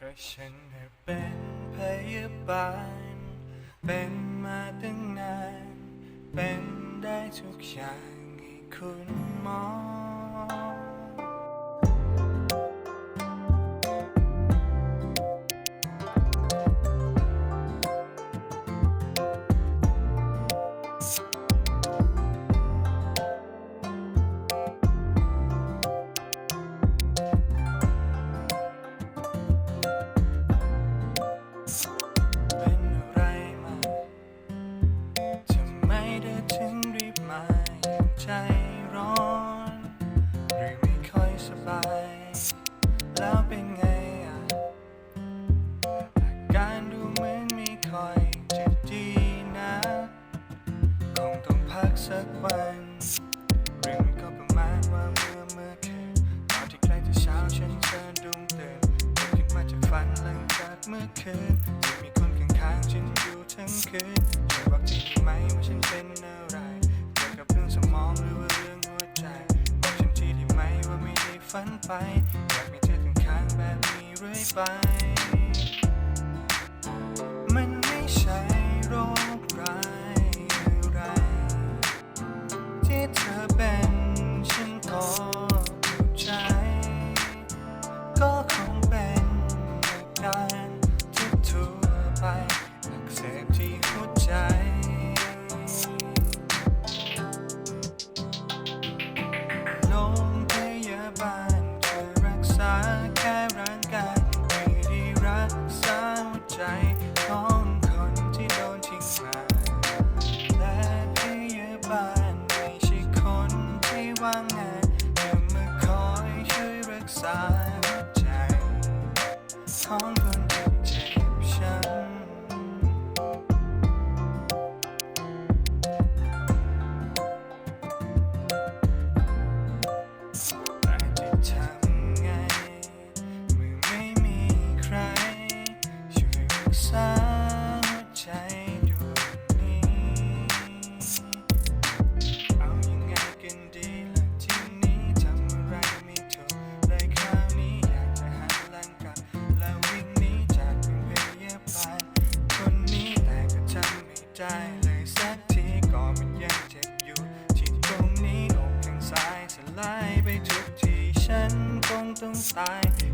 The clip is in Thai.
ก็ฉันเป็นพยาบาล เป็นมาตั้งนาน เป็นได้ทุกอย่างให้คุณหมอ สักวันเรื่องมันก็ประมาณว่าเมื่อเมื่อคืนตอนที่ใกล้จะเช้าฉันเชิญดุมตื่นตื่นขึ้นมาจากฝันหลังจากเมื่อคืนที่มีคนข้างๆฉันอยู่ทั้งคืนช่วยบอกทีได้ไหมว่าฉันเป็นอะไรเกี่ยวกับเรื่องสมองหรือว่าเรื่องหัวใจ บอกฉันทีได้ไหมว่าไม่ได้ฝันไปอยากมีเธอข้างๆแบบนี้เรื่อยไป ว ใจเลยสักทีก็มันยังเจ็บอยู่ ที่ตรงนี้อกทางซ้ายสลายไปทุกทีฉันคงต้องตาย